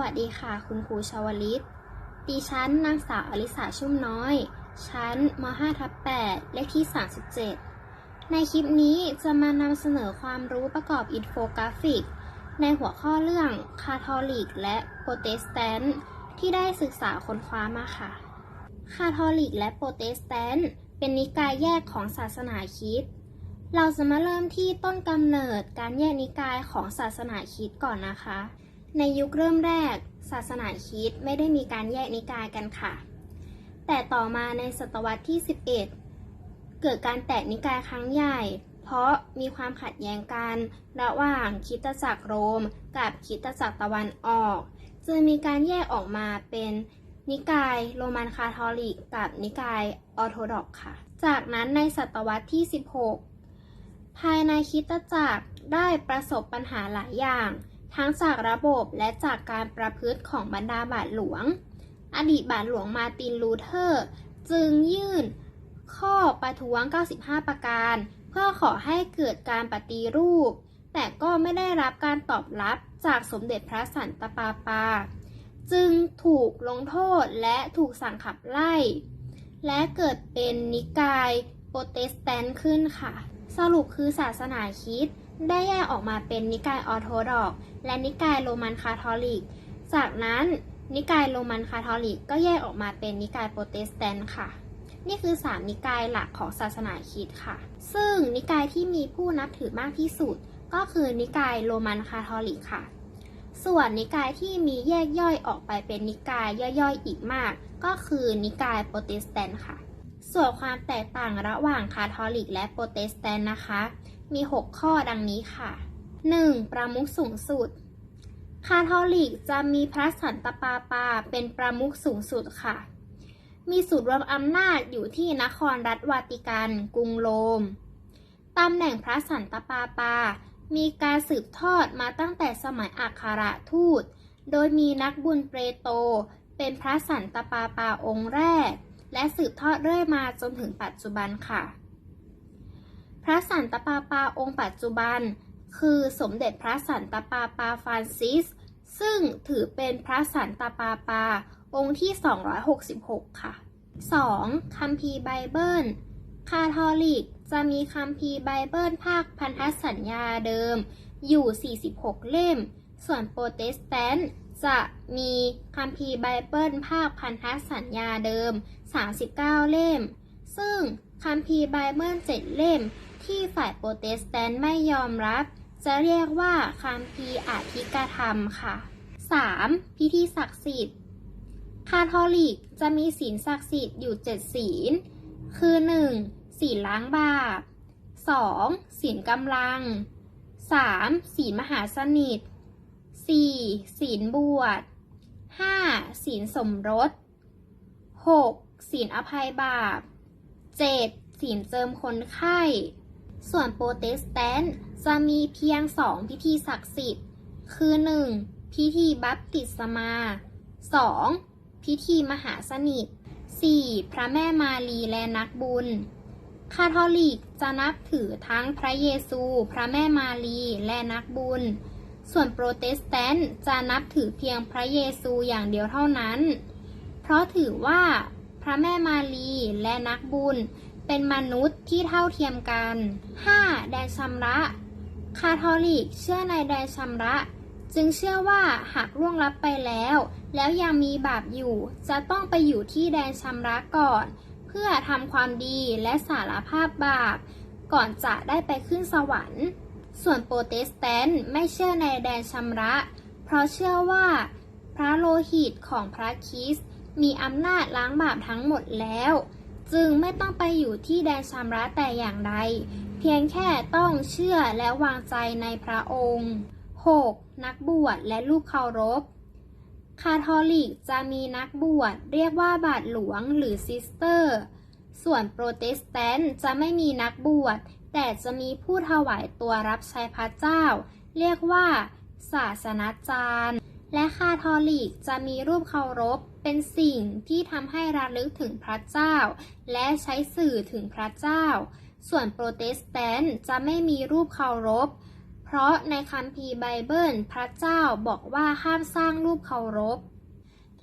วัสดีค่ะ คุณครูชาวลิต ดิฉันนางสาวอลิสาชุ่มน้อย ชั้นม5ทับ8เลขที่ 37 ในคลิปนี้จะมานำเสนอความรู้ประกอบอินโฟกราฟิก ในหัวข้อเรื่องคาทอลิกและโปรเตสแตนต์ที่ได้ศึกษาค้นคว้ามาค่ะ คาทอลิกและโปรเตสแตนต์เป็นนิกายแยกของศาสนาคริสต์เราจะมาเริ่มที่ต้นกำเนิดการแยกนิกายของศาสนาคริสต์ก่อนนะคะ ในยุคเริ่มแรก ศาสนาคริสต์ไม่ได้มีการแยกนิกายกันค่ะ แต่ต่อมาในศตวรรษที่ 11 เกิดการแตกนิกายครั้งใหญ่ เพราะมีความขัดแย้งกันระหว่างคิตจักรโรม กับคิตจักรตะวันออก จึงมีการแยกออกมาเป็นนิกายโรมันคาทอลิก กับนิกายออร์โธดอกค่ะ จากนั้นในศตวรรษที่ 16 ภายในคิตจักรได้ประสบปัญหาหลายอย่าง ทั้งจากระบบและจากการประพฤติของบรรดาบาทหลวง อดีตบาทหลวงมาตินลูเทอร์ จึงยื่นข้อประท้วง 95 ประการ เพื่อขอให้เกิดการปฏิรูป แต่ก็ไม่ได้รับการตอบรับจากสมเด็จพระสันตะปาปา จึงถูกลงโทษและถูกสั่งขับไล่ และเกิดเป็นนิกายโปรเตสแตนต์ขึ้นค่ะ สรุปคือศาสนาคริสต์ ได้แยกออกมาเป็นนิกายออร์โธดอก และนิกายโรมันคาทอลิก จากนั้นนิกายโรมันคาทอลิก ก็แยกออกมาเป็นนิกายโปรเตสแตนต์ค่ะ นี่คือสามนิกายหลักของศาสนาคริสต์ค่ะ ซึ่งนิกายที่มีผู้นับถือมากที่สุด ก็คือนิกายโรมันคาทอลิกค่ะ ส่วนนิกายที่มีแยกย่อยออกไปเป็นนิกายย่อยๆอีกมาก ก็คือนิกายโปรเตสแตนต์ค่ะ ส่วนความแตกต่างระหว่างคาทอลิกและโปรเตสแตนต์นะคะ มี 6 ข้อดังนี้ค่ะ 1. ประมุขสูงสุด คาทอลิกจะมีพระสันตปาปาเป็นประมุขสูงสุดค่ะ มีสูตรรวมอำนาจอยู่ที่นครรัฐวาติกัน กรุงโรม ตำแหน่งพระสันตปาปา มีการสืบทอดมาตั้งแต่สมัยอัครทูต โดยมีนักบุญเปโต เป็นพระสันตปาปาองค์แรก และสืบทอดเรื่อยมาจนถึงปัจจุบันค่ะ พระสันตะปาปาองค์ปัจจุบัน คือสมเด็จพระสันตะปาปาฟรานซิส ซึ่งถือเป็นพระสันตะปาปาองค์ที่ 266 ค่ะ 2. คัมภีร์ไบเบิล คาทอลิกจะมีคัมภีร์ไบเบิลภาคพันธสัญญาเดิมอยู่ 46 เล่ม ส่วนโปรเตสแตนต์จะมีคัมภีร์ไบเบิลภาคพันธสัญญาเดิม 39 เล่ม ซึ่งคัมภีร์ไบเบิล7เล่ม ที่ฝ่ายโปรเตสแตนต์ไม่ยอมรับ จะเรียกว่าคัมภีอธิกธรรมค่ะ 3. พิธีศักดิ์สิทธิ์ คาทอลิกจะมีศีลศักดิ์สิทธิ์อยู่ 7 ศีล คือ 1. ศีลล้างบาป 2. ศีลกำลัง 3. ศีลมหาสนิท 4. ศีลบวช 5. ศีลสมรส 6. ศีลอภัยบาป 7. ศีลเจิมคนไข้ ส่วนโปรเตสแตนต์จะมีเพียง2พิธีศักดิ์สิทธิ์ คือ 1. พิธีบัพติศมา 2. พิธีมหาสนิท 4. พระแม่มารีและนักบุญ คาทอลิกจะนับถือทั้งพระเยซู พระแม่มารีและนักบุญ ส่วนโปรเตสแตนต์จะนับถือเพียงพระเยซูอย่างเดียวเท่านั้น เพราะถือว่าพระแม่มารีและนักบุญ เป็นมนุษย์ที่เท่าเทียมกัน 5. แดนชำระ คาทอลิกเชื่อในแดนชำระ จึงเชื่อว่าหากล่วงลับไปแล้ว แล้วยังมีบาปอยู่ จะต้องไปอยู่ที่แดนชำระก่อน เพื่อทำความดีและสารภาพบาป ก่อนจะได้ไปขึ้นสวรรค์ ส่วนโปรเตสแตนต์ไม่เชื่อในแดนชำระ เพราะเชื่อว่า พระโลหิตของพระคริสต์มีอำนาจล้างบาปทั้งหมดแล้ว จึงไม่ต้องไปอยู่ที่แดนชำระแต่อย่างใด เพียงแค่ต้องเชื่อและวางใจในพระองค์ 6. นักบวชและรูปเคารพ คาทอลิกจะมีนักบวชเรียกว่าบาทหลวงหรือซิสเตอร์ ส่วนโปรเตสแตนต์จะไม่มีนักบวช แต่จะมีผู้ถวายตัวรับใช้พระเจ้า เรียกว่าศาสนาจารย์ และคาทอลิกจะมีรูปเคารพ เป็นสิ่งที่ทำให้ระลึกถึงพระเจ้า และใช้สื่อถึงพระเจ้า ส่วนโปรเตสแตนต์จะไม่มีรูปเคารพ เพราะในคัมภีร์ไบเบิล พระเจ้าบอกว่าห้ามสร้างรูปเคารพ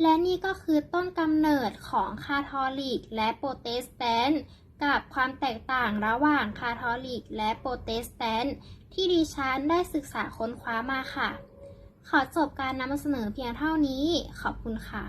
และนี่ก็คือต้นกำเนิดของคาทอลิกและโปรเตสแตนต์กับความแตกต่างระหว่างคาทอลิกและโปรเตสแตนต์ที่ดิฉันได้ศึกษาค้นคว้ามาค่ะ ขอจบการนำเสนอเพียงเท่านี้ ขอบคุณค่ะ